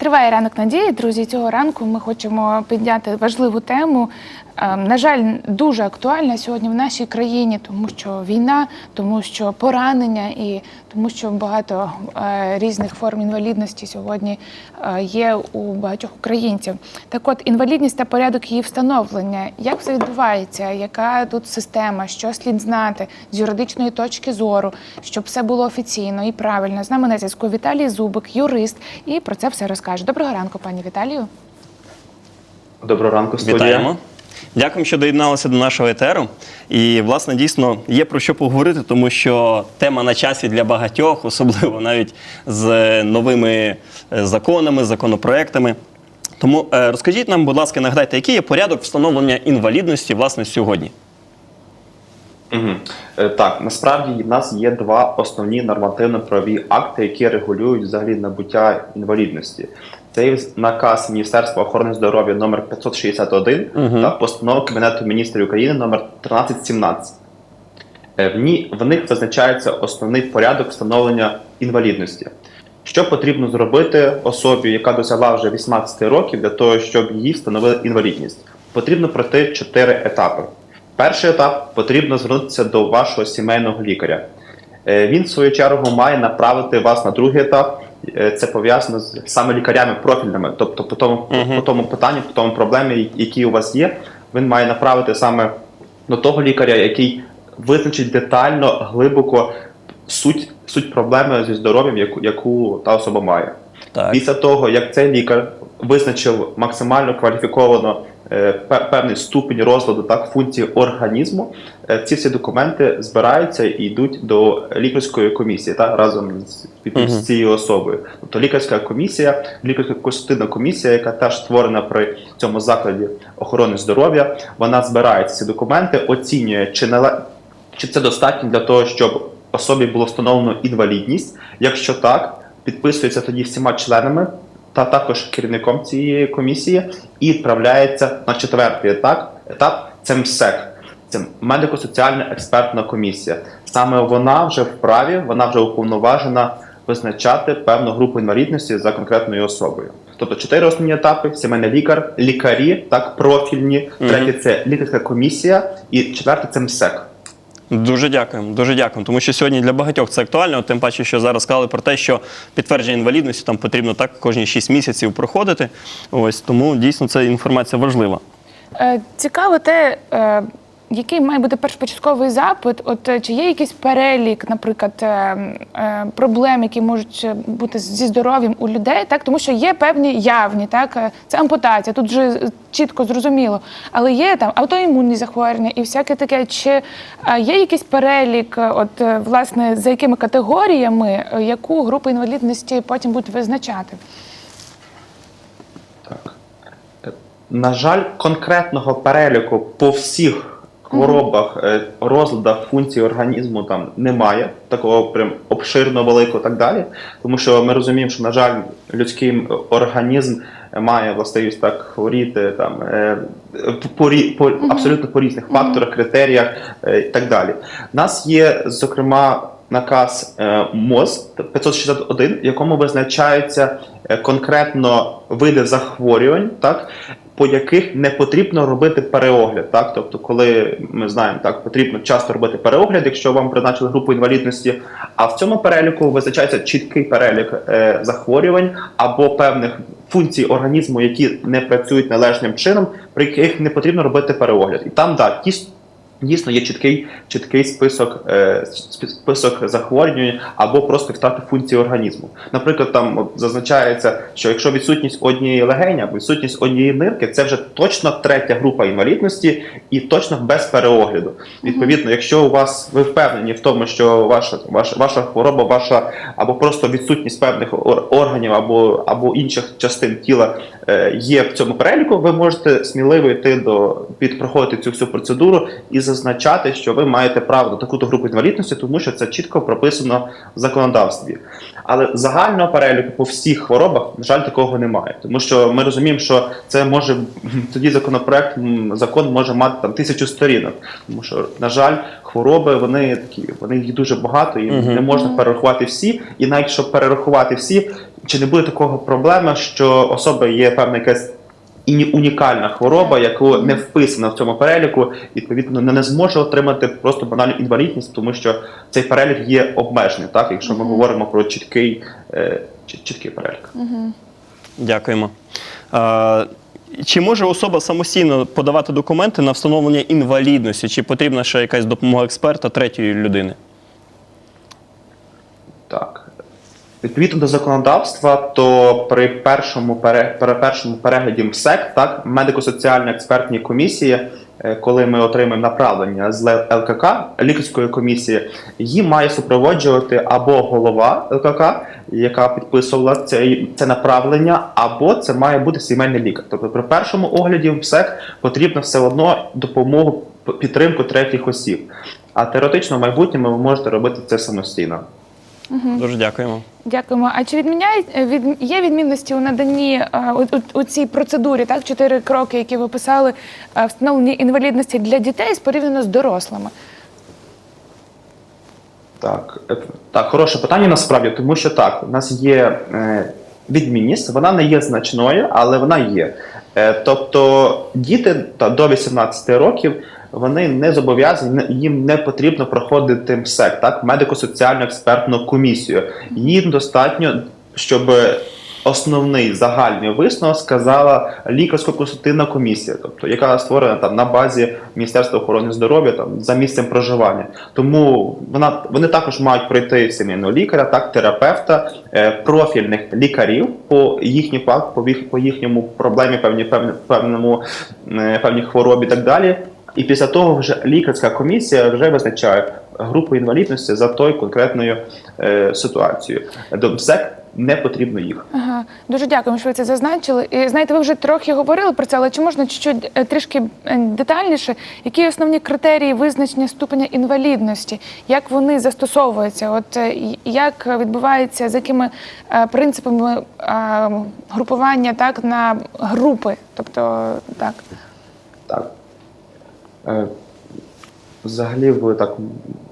Триває ранок надії. Друзі, цього ранку ми хочемо підняти важливу тему. е, На жаль, дуже актуальна сьогодні в нашій країні, тому що війна, тому що поранення і тому, що багато е, різних форм інвалідності сьогодні є у багатьох українців. Так, от інвалідність та порядок її встановлення. Як все відбувається? Яка тут система? Що слід знати з юридичної точки зору, щоб все було офіційно і правильно? З нами на зв'язку Віталій Зубик, юрист, і про це все розкаже. Доброго ранку, пані Віталію. Доброго ранку, студія. Вітаємо. Дякуємо, що доєдналися до нашого етеру. І, власне, дійсно є про що поговорити, тому що тема на часі для багатьох, особливо навіть з новими е, законами, законопроектами. Тому е, розкажіть нам, будь ласка, нагадайте, який є порядок встановлення інвалідності власне сьогодні? Угу. Так, насправді в нас є два основні нормативно-правові акти, які регулюють взагалі набуття інвалідності. Це є наказ Міністерства охорони здоров'я номер 561 Мгм. та постанова Кабінету міністрів України номер 1317. Е, В, ній, в них визначається основний порядок встановлення інвалідності. Що потрібно зробити особі, яка досягла вже 18 років, для того, щоб їй встановили інвалідність? Потрібно пройти чотири етапи. Перший етап потрібно звернутися до вашого сімейного лікаря. Е, Він, в свою чергу, має направити вас на другий етап. Е, Це пов'язано з саме лікарями профільними, тобто по тому, Мгм. по тому питанню, по тому проблемі, які у вас є, він має направити саме до того лікаря, який визначить детально, глибоко суть, суть проблеми зі здоров'ям, яку, яку та особа має. Так. Після того, як цей лікар визначив максимально кваліфіковано певний ступінь розладу так функції організму, е, ці всі документи збираються і йдуть до лікарської комісії та разом з, під- з цією особою. Тобто лікарська комісія, лікарська консультативна комісія, яка теж створена при цьому закладі охорони здоров'я, вона збирає ці документи, оцінює, чи нале- чи це достатньо для того, щоб особі було встановлено інвалідність. Якщо так, підписується тоді всіма членами та також керівником цієї комісії і відправляється на четвертий етап. Етап це МСЕК. Це медико-соціальна експертна комісія. Саме вона вже вправі, вона вже уповноважена визначати певну групу інвалідності за конкретною особою. Тобто чотири основні етапи: сімейний лікар, лікарі, так профільні. Третє це лікарська комісія, і четверте це МСЕК. Дуже дякуємо, дуже дякуємо. Тому що сьогодні для багатьох це актуально, тим паче, що зараз сказали про те, що підтвердження інвалідності там потрібно так кожні 6 місяців проходити. Ось тому дійсно ця інформація важлива. Е, Цікаво те, е, який має бути першопочатковий запит. От е, чи є якийсь перелік, наприклад, е, е, проблем, які можуть бути зі здоров'ям у людей, так тому що є певні явні, так це ампутація, тут вже чітко зрозуміло. Але є там аутоімунні захворювання і всяке таке. Чи є якийсь перелік, от власне за якими категоріями, яку групу інвалідності потім будуть визначати? Так. На жаль, конкретного переліку по всіх хворобах, е, розладах функцій організму там немає, такого прям обширно великого і так далі. Тому що ми розуміємо, що, на жаль, людський організм має властивість так хворіти там, е, по, по, абсолютно по різних факторах, критеріях е, і так далі. У нас є, зокрема, наказ МОЗ 561, в якому визначаються конкретно види захворювань, так, по яких не потрібно робити переогляд. Так? Тобто, коли ми знаємо, так, потрібно часто робити переогляд, якщо вам призначили групу інвалідності, а в цьому переліку визначається чіткий перелік е, захворювань або певних функцій організму, які не працюють належним чином, при яких не потрібно робити переогляд. І там да, ті Дійсно, є чіткий, чіткий список, е, список захворювань або просто втрати функції організму. Наприклад, там от, зазначається, що якщо відсутність однієї легені або відсутність однієї нирки, це вже точно третя група інвалідності і точно без переогляду. Відповідно, якщо у вас ви впевнені в тому, що ваша ваша, ваша хвороба, ваша або просто відсутність певних органів або, або інших частин тіла е, є в цьому переліку, ви можете сміливо йти до під проходити цю всю процедуру і зазначати, що ви маєте право на таку-то групу інвалідності, тому що це чітко прописано в законодавстві. Але загального переліку по всіх хворобах, на жаль, такого немає. Тому що ми розуміємо, що це може тоді законопроект, закон може мати там тисячу сторінок. Тому що, на жаль, хвороби вони такі, вони їх дуже багато, і Мгм. не можна перерахувати всі. І навіть якщо перерахувати всі, чи не буде такого проблеми, що особа є певна якась. І унікальна хвороба, яку не вписана в цьому переліку, відповідно не, зможе отримати просто банальну інвалідність, тому що цей перелік є обмежений, так якщо ми говоримо про чіткий, е, чіткий перелік. Дякуємо. Чи може особа самостійно подавати документи на встановлення інвалідності? Чи потрібна ще якась допомога експерта третьої людини? Так. Відповідно до законодавства, то при першому пере, при першому перегляді МСЕК, так, медико-соціальної експертні комісії, е, коли ми отримаємо направлення з ЛКК, лікарської комісії, її має супроводжувати або голова ЛКК, яка підписувала це, це направлення, або це має бути сімейний лікар. Тобто при першому огляді МСЕК потрібно все одно допомогу, підтримку третіх осіб. А теоретично в майбутньому ви можете робити це самостійно. Дуже дякуємо. Дякуємо. А чи відміняють е, від є відмінності у наданні е, у, у, у цій процедурі, так чотири кроки, які ви писали, е, встановлення інвалідності для дітей порівняно з дорослими? Так, так, хороше питання насправді, тому що так, у нас є е, відмінність, вона не є значною, але вона є. Е, тобто діти та, до 18 років вони не зобов'язані, їм не потрібно проходити МСЕК, так, медико-соціальну експертну комісію. Їм достатньо, щоб основний загальний висновок сказала лікарсько-консультативна комісія, тобто яка створена там на базі Міністерства охорони здоров'я там за місцем проживання. Тому вона вони також мають пройти сімейного лікаря, так терапевта, е, профільних лікарів по їхній по, їх- по їхньому проблемі, певні певні певному е, певній хворобі, так далі. І після того вже лікарська комісія вже визначає групу інвалідності за тою конкретною е, ситуацією. До МСЕК не потрібно їх. Ага, дуже дякуємо, що ви це зазначили. І знаєте, ви вже трохи говорили про це, але чи можна чуть-чуть е, трішки е, детальніше, які основні критерії визначення ступеня інвалідності, як вони застосовуються? От е, як відбувається, за якими е, принципами е, групування так на групи? Тобто так. Так. Е, Взагалі, в так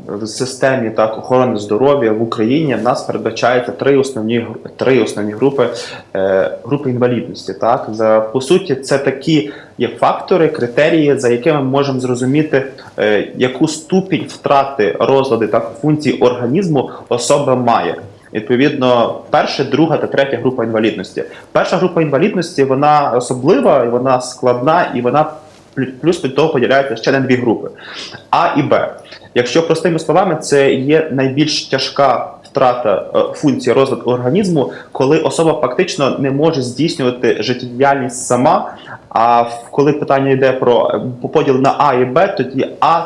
в системі так охорони здоров'я в Україні в нас передбачається три основні три основні групи е, групи інвалідності. Так по суті, це такі є фактори, критерії, за якими ми можемо зрозуміти, е, яку ступінь втрати розлади так функцій організму особа має. Відповідно, перша, друга та третя група інвалідності. Перша група інвалідності вона особлива, вона складна, і вона плюс від того поділяється ще на дві групи: А і Б. Якщо простими словами, це є найбільш тяжка втрата е, функції розвитку організму, коли особа фактично не може здійснювати життєдіяльність сама. А коли питання йде про е, поділ на А і Б, тоді А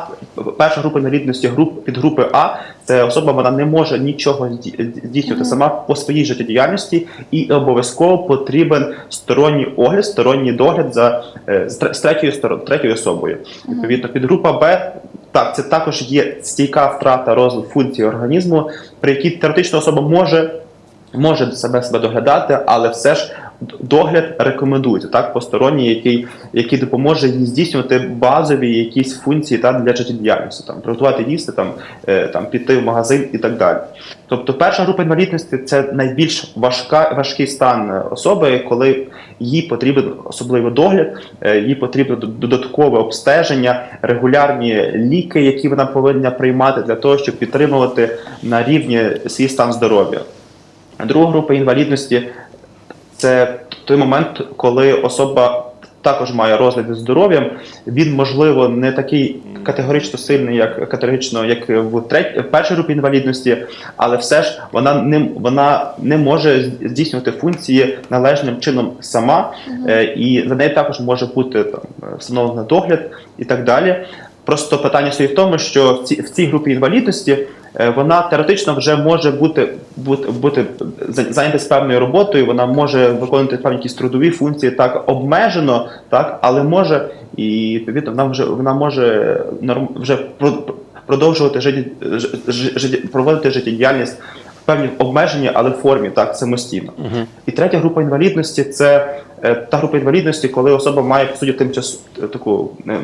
перша група інвалідності груп під групи А це особа, вона не може нічого зді- здійснювати сама по своїй життєдіяльності, і обов'язково потрібен сторонній огляд, сторонній догляд за е, з тре- з третьою сторони, третьою особою. Відповідно, підгрупа Б. Так, це також є стійка втрата розвитку функції організму, при якій теоретично особа може, може себе себе доглядати, але все ж догляд рекомендується так, посторонній, який, який допоможе їй здійснювати базові якісь функції та, для життєдіяльності, там приготувати їсти, там, е, там піти в магазин і так далі. Тобто, перша група інвалідності це найбільш важка, важкий стан особи, коли їй потрібен особливий догляд, е, їй потрібно додаткове обстеження, регулярні ліки, які вона повинна приймати для того, щоб підтримувати на рівні свій стан здоров'я. Друга група інвалідності це той момент, коли особа також має розлади з здоров'ям. Він, можливо, не такий категорично сильний, як категорично, як в третій в першій групі інвалідності, але все ж вона не вона не може здійснювати функції належним чином сама, е, і за нею також може бути там встановлений догляд і так далі. Просто питання стоїть в тому, що в цій, в цій групі інвалідності е, вона теоретично вже може бути, бути, бути зайнятися певною роботою, вона може виконувати певні якісь трудові функції так обмежено, так, але може і відповідно вона вже вона може вже про- продовжувати житті- проводити життєдіяльність певні обмеження, але в формі так самостійно. І третя група інвалідності це е, та група інвалідності, коли особа має по суті тимчасу таку е,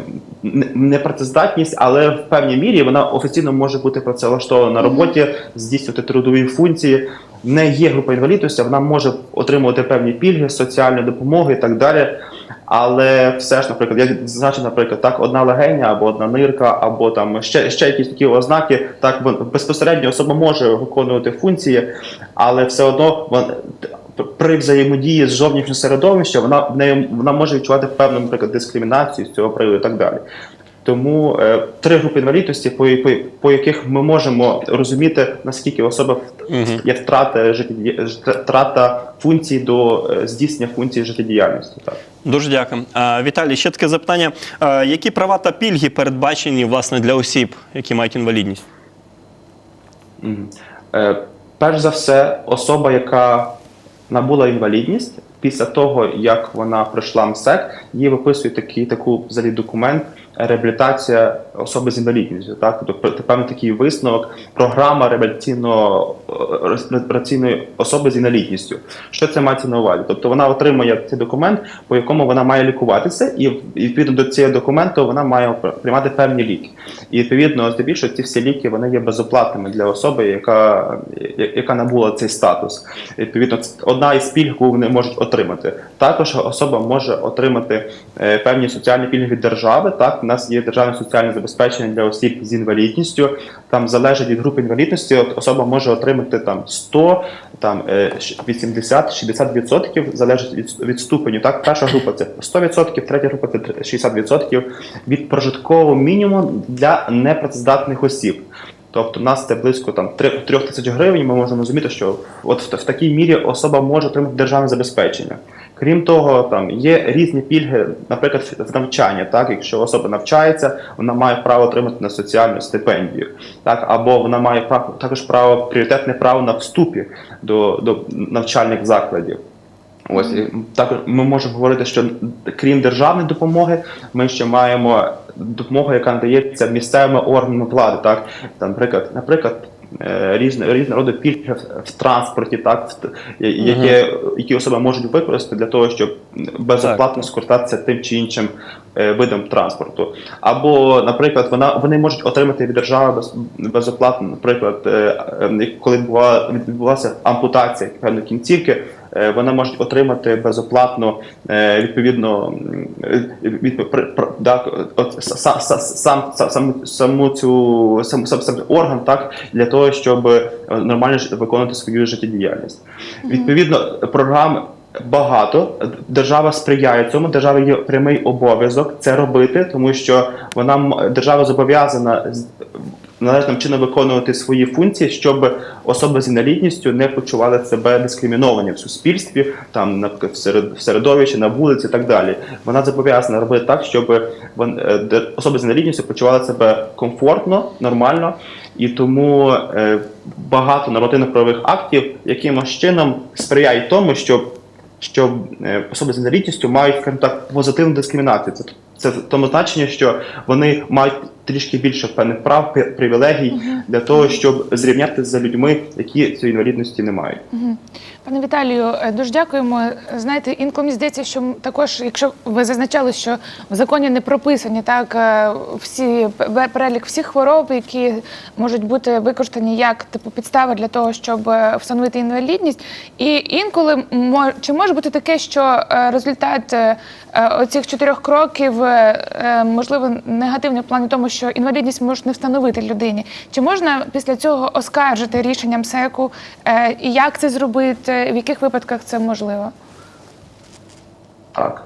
непрацездатність, але в певній мірі вона офіційно може бути працевлаштована на роботі, здійснювати трудові функції. Не є група інвалідності, вона може отримувати певні пільги, соціальні допомоги і так далі. Але все ж, наприклад, я зазначив, наприклад, так, одна легеня або одна нирка, або там ще, ще якісь такі ознаки, так безпосередньо особа може виконувати функції, але все одно при взаємодії з зовнішнім середовищем вона в неї вона може відчувати певну, наприклад, дискримінацію з цього приводу і так далі. Тому е, три групи інвалідності, по, по, по яких ми можемо розуміти, наскільки особа є втрата, життєдія- втрата функцій до е, здійснення функцій життєдіяльності. Так. Дуже дякую. А, Віталій, ще таке запитання. А, які права та пільги передбачені власне для осіб, які мають інвалідність? Мгм. Е, перш за все, особа, яка набула інвалідність, після того, як вона пройшла МСЕК, їй виписують такий, таку взагалі документ реабілітація особи з інвалідністю. Так? Тобто певний такий висновок, програма е, реабілітаційної особи з інвалідністю. Що це мається на увазі? Тобто вона отримує цей документ, по якому вона має лікуватися, і і відповідно до цього документу вона має приймати певні ліки. І відповідно, здебільшого, ці всі ліки вони є безоплатними для особи, яка, яка набула цей статус. Відповідно, одна із пільг, яку вони можуть отримати. Також особа може отримати е, певні соціальні пільги від держави. Так, у нас є державне соціальне забезпечення для осіб з інвалідністю. Там залежить від групи інвалідності. От особа може отримати там 100, там е, 80, 60 відсотків, залежить від, від ступеню. Так, перша група це 100 відсотків, третя група це 60 відсотків від прожиткового мінімуму для непрацездатних осіб. Тобто, у нас це близько там 3, тисяч гривень. Ми можемо розуміти, що от в такій мірі особа може отримати державне забезпечення. Крім того, там є різні пільги, наприклад, в навчання. Так, якщо особа навчається, вона має право отримати на соціальну стипендію, так або вона має право також право пріоритетне право на вступі до, до навчальних закладів. Ось і також ми можемо говорити, що крім державної допомоги, ми ще маємо допомогу, яка надається місцевими органами влади. Так, там, наприклад, наприклад, різні різні роди пільги в, транспорті, так в- які, які особи можуть використати для того, щоб безоплатно скористатися тим чи іншим е, видом транспорту. Або, наприклад, вона вони можуть отримати від держави без, безоплатно, наприклад, е, е, коли була відбулася ампутація певної кінцівки. Е, Вони можуть отримати безоплатно е, відповідно від, так, от, са- са- сам, сам, сам, саму цю сам, сам, сам орган так для того, щоб е, нормально виконувати свою життєдіяльність. Відповідно, програм багато. Держава сприяє цьому. Держава є прямий обов'язок це робити, тому що вона держава зобов'язана належним чином виконувати свої функції, щоб особи з інвалідністю не почували себе дискриміновані в суспільстві, там наприклад, в середовищі, на вулиці і так далі. Вона зобов'язана робити так, щоб е, особи з інвалідністю почували себе комфортно, нормально. І тому е, багато нормативно-правових актів якимось чином сприяють тому, щоб що е, особи з інвалідністю мають так позитивну дискримінацію. Це в тому значенні, що вони мають трішки більше певних прав, привілегій для того, щоб зрівнятися за людьми, які цієї інвалідності не мають. Пане Віталію, е, дуже дякуємо. Знаєте, інколи здається, що також, якщо ви зазначали, що в законі не прописані так е, всі пе- перелік всіх хвороб, які можуть бути використані як типу підстави для того, щоб е, встановити інвалідність. І інколи чи може бути таке, що е, результат е, е, оцих чотирьох кроків е, е, можливо негативний в плані тому, що інвалідність можуть не встановити людині. Чи можна після цього оскаржити рішення МСЕКу? Е, І як це зробити? В яких випадках це можливо? Так.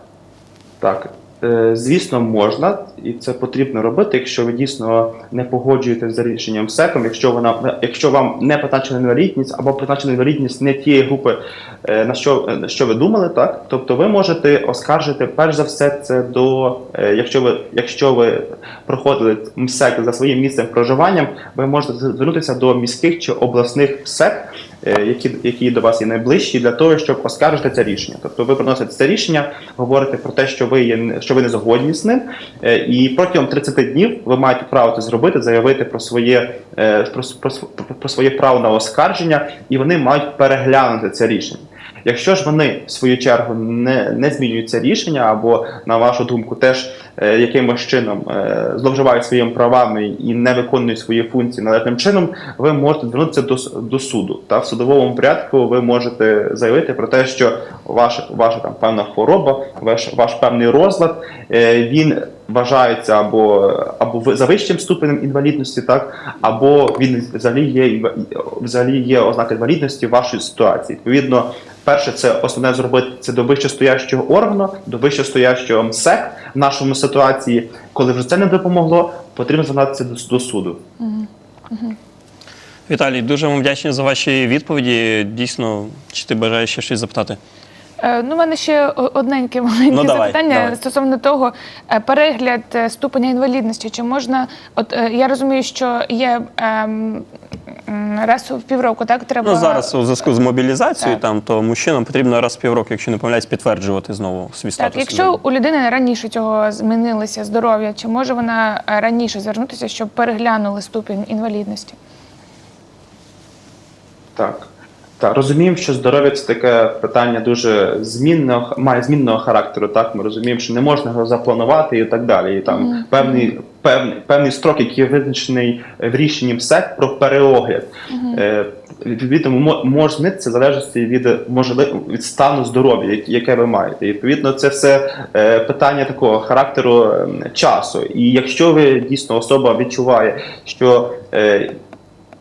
Так. Е, Звісно, можна, і це потрібно робити, якщо ви дійсно не погоджуєтеся з рішенням СЕКом, якщо вона, якщо вам не призначена інвалідність або призначена інвалідність не тієї групи, е, на що, на що ви думали, так тобто ви можете оскаржити перш за все це до, е, якщо ви, якщо ви проходили МСЕК за своїм місцем проживанням, ви можете звернутися до міських чи обласних МСЕК які, які до вас є найближчі, для того, щоб оскаржити це рішення. Тобто ви приносите це рішення, говорите про те, що ви є що ви не згодні з ним, е, і протягом 30 днів ви маєте право це зробити, заявити про своє е, про, про, про своє право на оскарження, і вони мають переглянути це рішення. Якщо ж вони в свою чергу не, не змінюють це рішення, або на вашу думку, теж е, якимось чином е, зловживають своїми правами і не виконують свої функції належним чином, ви можете звернутися до, до суду. Та в судовому порядку ви можете заявити про те, що ваша, ваша там певна хвороба, ваш, ваш певний розлад, е, він вважається або, або за вищим ступенем інвалідності, так, або він взагалі є взагалі є ознаки інвалідності в вашій ситуації. Відповідно, перше, це основне зробити це до вищестоящого органу, до вищестоящого МСЕК в нашому ситуації. Коли вже це не допомогло, потрібно звертатися до, до суду. Віталій, дуже вам вдячні за ваші відповіді. Дійсно, чи ти бажаєш ще щось запитати? Е, Ну, у мене ще одненьке маленьке Ну, давай, запитання давай. стосовно того, е, перегляд е, ступеня інвалідності. Чи можна, от я розумію, що є ем, раз у півроку, так треба Ну зараз у зв'язку з мобілізацією, Так. там то мужчинам потрібно раз в півроку, якщо не помиляюсь, підтверджувати знову свій Так, статус. якщо у людини раніше цього змінилося здоров'я, чи може вона раніше звернутися, щоб переглянули ступінь інвалідності? Так. Так, розуміємо, що здоров'я це таке питання дуже змінного, має змінного характеру. Так, ми розуміємо, що не можна його запланувати і так далі. І там певний, певний, певний строк, який визначений в рішенні МСЕК про переогляд. Е, Відповідно, мо- може змінитися в залежності від можливо від стану здоров'я, як- яке ви маєте. І, відповідно, це все е, питання такого характеру ем, часу. І якщо ви дійсно особа відчуває, що е,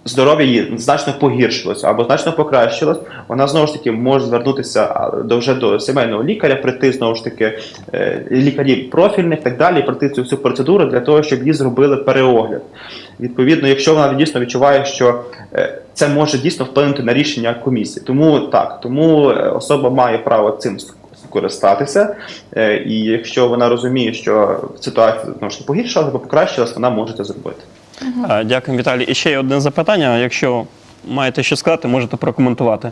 здоров'я її значно погіршилось або значно покращилось, вона знову ж таки може звернутися до вже до сімейного лікаря, прийти знову ж таки е, лікарів профільних і так далі, пройти цю всю процедуру для того, щоб їй зробили переогляд. Відповідно, якщо вона дійсно відчуває, що е, це може дійсно вплинути на рішення комісії, тому так, тому е, особа має право цим скористатися, і якщо вона розуміє, що ситуація знову ж погіршилася або покращилась, вона може це зробити. Дякую, Віталій. І ще є одне запитання. Якщо маєте що сказати, можете прокоментувати.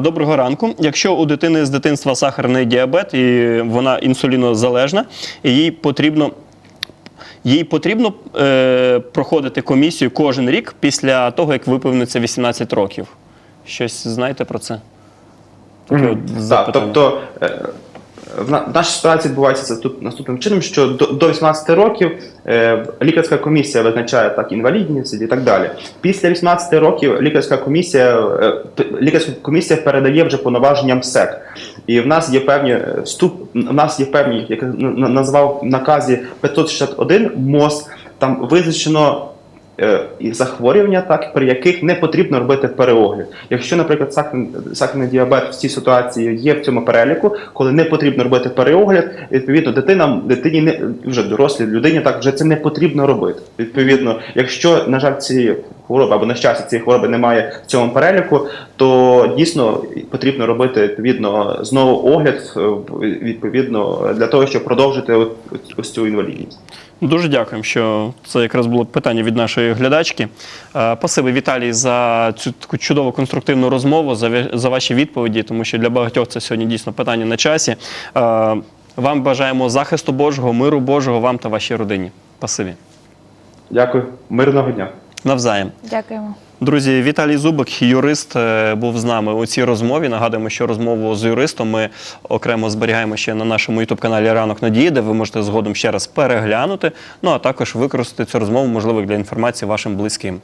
Доброго ранку. Якщо у дитини з дитинства сахарний діабет і вона інсулінозалежна, і їй потрібно. Їй потрібно е, проходити комісію кожен рік після того, як виповниться 18 років. Щось знаєте про це? Таке от Так, тобто е, в нашій ситуації відбувається це тут наступним чином, що до, до 18 років е, лікарська комісія визначає так інвалідність і так далі. Після 18 років лікарська комісія е, лікарська комісія передає вже повноваження МСЕК. І в нас є певні е, ступ, в нас є певні, як назвав в наказі 561 МОЗ, там визначено і захворювання, так при яких не потрібно робити переогляд. Якщо, наприклад, сахарний, діабет в цій ситуації є в цьому переліку, коли не потрібно робити переогляд, відповідно, дитина дитині не вже дорослій людині так вже це не потрібно робити. Відповідно, якщо на жаль ці хвороби або на щастя цієї хвороби немає в цьому переліку, то дійсно потрібно робити відповідно знову огляд е, відповідно для того, щоб продовжити ось цю інвалідність. Дуже дякуємо, що це якраз було питання від нашої глядачки. Е, Спасибі, Віталій, за цю таку чудову конструктивну розмову, за, за ваші відповіді, тому що для багатьох це сьогодні дійсно питання на часі. Е, Вам бажаємо захисту Божого, миру Божого вам та вашій родині. Спасибі. Дякую, мирного дня. Навзаєм. Дякуємо. Друзі, Віталій Зубик, юрист, е, був з нами у цій розмові. Нагадуємо, що розмову з юристом ми окремо зберігаємо ще на нашому ютуб-каналі Ранок Надії, де ви можете згодом ще раз переглянути. Ну а також використати цю розмову, можливо, для інформації вашим близьким.